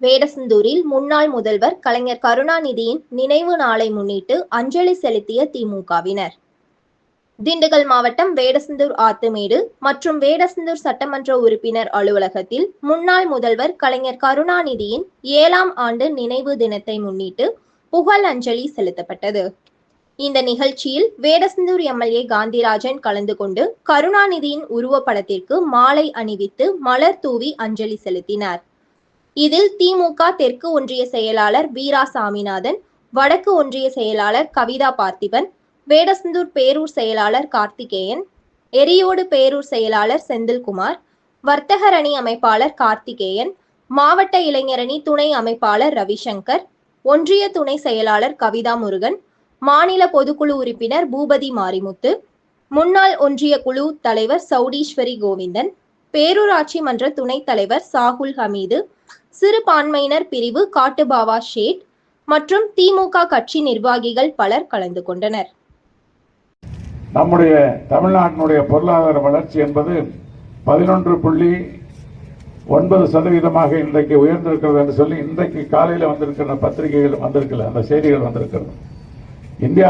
வேடசந்தூரில் முன்னாள் முதல்வர் கலைஞர் கருணாநிதியின் நினைவு நாளை முன்னிட்டு அஞ்சலி செலுத்திய திமுகவினர். திண்டுக்கல் மாவட்டம் வேடசந்தூர் ஆத்துமேடு மற்றும் வேடசந்தூர் சட்டமன்ற உறுப்பினர் அலுவலகத்தில் முன்னாள் முதல்வர் கலைஞர் கருணாநிதியின் ஏழாம் ஆண்டு நினைவு தினத்தை முன்னிட்டு புகழ் அஞ்சலி செலுத்தப்பட்டது. இந்த நிகழ்ச்சியில் வேடசந்தூர் எம்எல்ஏ காந்திராஜன் கலந்து கொண்டு கருணாநிதியின் உருவப்படத்திற்கு மாலை அணிவித்து மலர் தூவி அஞ்சலி செலுத்தினார். இதில் திமுக தெற்கு ஒன்றிய செயலாளர் வீரா சாமிநாதன் வடக்கு ஒன்றிய செயலாளர் கவிதா பார்த்திபன் வேடசந்தூர் பேரூர் செயலாளர் கார்த்திகேயன் எரியோடு பேரூர் செயலாளர் செந்தில்குமார் வர்த்தகர் அணி அமைப்பாளர் கார்த்திகேயன் மாவட்ட இளைஞரணி துணை அமைப்பாளர் ரவிசங்கர் ஒன்றிய துணை செயலாளர் கவிதா முருகன் மாநில பொதுக்குழு உறுப்பினர் பூபதி மாரிமுத்து முன்னாள் ஒன்றிய குழு தலைவர் சௌடீஸ்வரி கோவிந்தன் பேரூராட்சி மன்ற துணைத் தலைவர் சாகுல் ஹமீது சிறுபான்மையினர் பிரிவு காட்டுபாவா ஷேட் மற்றும் திமுக கட்சி நிர்வாகிகள் பலர் கலந்து கொண்டனர். நம்முடைய தமிழ்நாட்டினுடைய பொருளாதார வளர்ச்சி என்பது பதினொன்று புள்ளி ஒன்பது சதவீதமாக இன்றைக்கு உயர்ந்திருக்கிறது என்று சொல்லி இன்றைக்கு காலையில் வந்திருக்கிற பத்திரிகைகள் வந்திருக்கல அந்த செய்திகள் வந்திருக்கிறது. இந்தியா